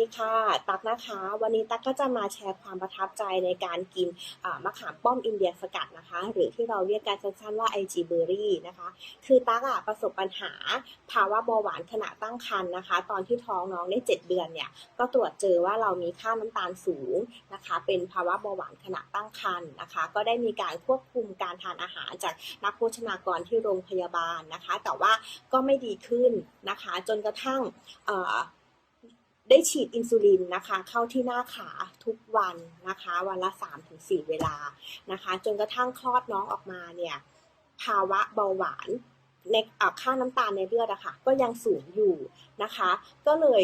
ดีค่ะ ตักนะคะ วันนี้ตักก็จะมาแชร์ความประทับใจในการกินมะขามป้อมอินเดียสกัดนะคะ หรือที่เราเรียกกันสั้นๆว่า IG Berry นะคะ คือตักอะประสบปัญหาภาวะเบาหวานขณะตั้งครรภ์นะคะ ตอนที่ท้องน้องได้ 7 เดือนเนี่ย ก็ตรวจเจอว่าเรามีค่าน้ำตาลสูงนะคะ เป็นภาวะเบาหวานขณะตั้งครรภ์นะคะ ก็ได้มีการควบคุมการทานอาหารจากนักโภชนากรที่โรงพยาบาลนะคะ แต่ว่าก็ไม่ดีขึ้นนะคะ จนกระทั่ง ได้ฉีดอินซูลินนะคะ เข้าที่หน้าขาทุกวันนะคะ วันละ 3-4 เวลานะคะ จนกระทั่งคลอดน้องออกมาเนี่ยภาวะเบาหวานในค่าน้ำตาลในเลือดอะค่ะก็ยังสูงอยู่นะคะ ก็เลย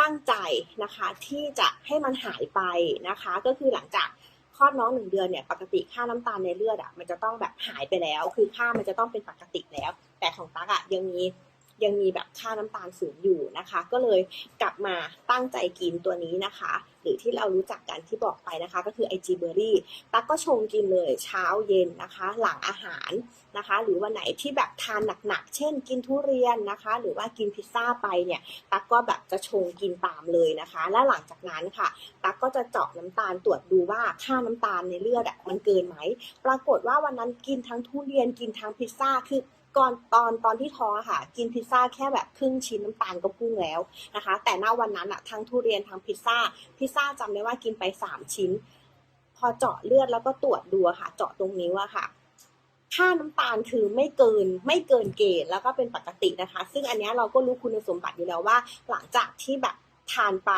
ตั้งใจนะคะที่จะให้มันหายไปนะคะ ก็คือหลังจากคลอดน้องหนึ่งเดือนเนี่ยปกติค่าน้ำตาลในเลือดอะมันจะต้องแบบหายไปแล้ว คือค่ามันจะต้องเป็นปกติแล้ว แต่ของตั๊กอะยังมี ยังมีแบบค่าน้ำตาลสูงอยู่นะคะ ก็เลยกลับมาตั้งใจกินตัวนี้นะคะ หรือที่เรารู้จักกันที่บอกไปนะคะ ก็คือ IG Berry ตั๊กก็ชงกินเลยเช้าเย็นนะคะ หลังอาหารนะคะ หรือวันไหนที่แบบทานหนักๆ เช่น กินทุเรียนนะคะ หรือว่ากินพิซซ่าไปเนี่ยตั๊กก็แบบจะชงกินตามเลยนะคะ และหลังจากนั้นค่ะ ตั๊กก็จะเจาะน้ำตาลตรวจดูว่าค่าน้ำตาลในเลือดมันเกินไหม ปรากฏว่าวันนั้นกินทั้งทุเรียนกินทั้งพิซซ่าคือ ก่อนตอนตอนที่ท้องอะค่ะ กินพิซซ่าแค่แบบครึ่งชิ้นน้ำตาลก็พุ่งแล้วนะคะ แต่ณวันนั้นอะทั้งทุเรียนทั้งพิซซ่าพิซซ่าจำได้ว่ากินไปสามชิ้น พอเจาะเลือดแล้วก็ตรวจดูค่ะ เจาะตรงนิ้วอะค่ะค่าน้ำตาลคือไม่เกินไม่เกินเกณฑ์แล้วก็เป็นปกตินะคะ ซึ่งอันนี้เราก็รู้คุณสมบัติอยู่แล้วว่า หลังจากที่แบบทานไป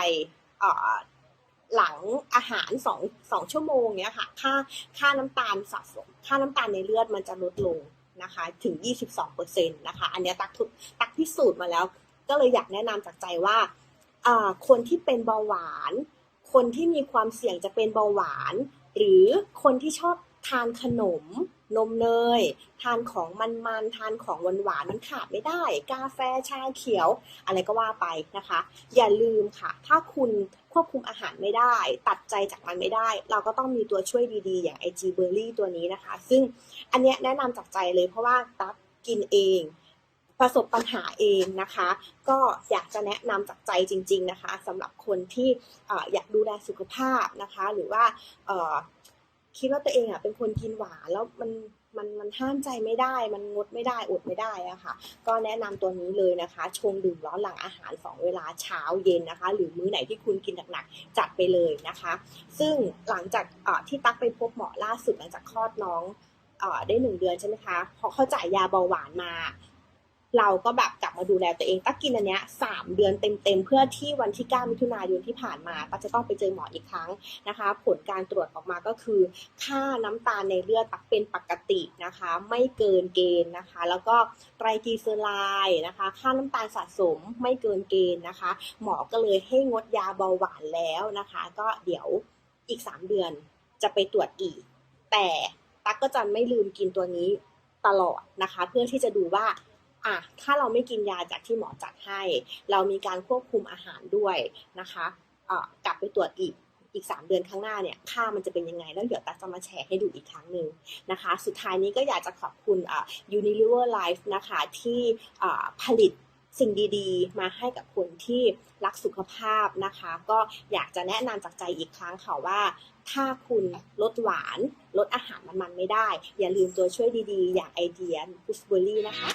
หลังอาหารสองสองชั่วโมงเนี้ยค่ะ ค่าค่าน้ำตาลสะสม ค่าน้ำตาลในเลือดมันจะลดลง นะคะถึง 22%นะคะอันนี้ตักทุกตักพิสูจน์มาแล้ว ก็เลยอยากแนะนำจากใจว่าคนที่เป็นเบาหวาน คนที่มีความเสี่ยงจะเป็นเบาหวาน หรือคนที่ชอบ ทานขนม นมเนย ทานของมันๆ ทานของหวานๆมันขาดไม่ได้ กาแฟชาเขียว อะไรก็ว่าไปนะคะ อย่าลืมค่ะ ถ้าคุณควบคุมอาหารไม่ได้ ตัดใจจากมันไม่ได้ เราก็ต้องมีตัวช่วยดีๆ อย่าง IG Berry ตัวนี้นะคะ ซึ่งอันเนี้ยแนะนำจากใจเลยเพราะว่าตั๊กกินเองประสบปัญหาเองนะคะ ก็อยากจะแนะนำจากใจจริง ๆนะคะสำหรับคนที่ออยากดูแลสุขภาพนะคะ หรือว่า คิดว่าตัวเองอะเป็นคนกินหวานแล้วมันมันมันห้ามใจไม่ได้ มันงดไม่ได้อดไม่ได้อะค่ะ ก็แนะนำตัวนี้เลยนะคะ ชงดื่มร้อนหลังอาหาร2เวลาเช้าเย็นนะคะ หรือมื้อไหนที่คุณกินหนักๆจัดไปเลยนะคะ ซึ่งหลังจากที่ตักไปพบหมอล่าสุดหลังจากคลอดน้องอได้หนึ่งเดือนใช่ไหมคะพอเขาจ่ายยาเบาหวานมา เราก็แบบกลับมาดูแลตัวเองตักกินอันเนี้ยสามเดือนเต็มๆ เพื่อที่วันที่ 9 มิถุนายนที่ผ่านมาตักจะต้องไปเจอหมออีกครั้งนะคะ ผลการตรวจออกมาก็คือ ค่าน้ำตาลในเลือดตักเป็นปกตินะคะ ไม่เกินเกณฑ์นะคะ แล้วก็ไตรกลีเซอไรด์นะคะ ค่าน้ำตาลสะสมไม่เกินเกณฑ์นะคะ หมอก็เลยให้งดยาเบาหวานแล้วนะคะ ก็เดี๋ยวอีก 3 เดือนจะไปตรวจอีก แต่ตั๊กก็จะไม่ลืมกินตัวนี้ตลอดนะคะ เพื่อที่จะดูว่า อะถ้าเราไม่กินยาจากที่หมอจัดให้ เรามีการควบคุมอาหารด้วยนะคะกลับไปตรวจอีกอีก 3 เดือนข้างหน้าเนี่ยค่ามันจะเป็นยังไง แล้วเดี๋ยวตั๊จะมาแชร์ให้ดูอีกครั้งหนึ่งนะคะ สุดท้ายนี้ก็อยากจะขอบคุณ Unilever Life นะคะที่ผลิต สิ่งดีๆ มาให้กับคนที่รักสุขภาพนะคะ ก็อยากจะแนะนำจากใจอีกครั้งค่ะว่า ถ้าคุณลดหวานลดอาหารมันๆไม่ได้ อย่าลืมตัวช่วยดีๆ อย่างไอเดียกุสเบอรี่นะคะ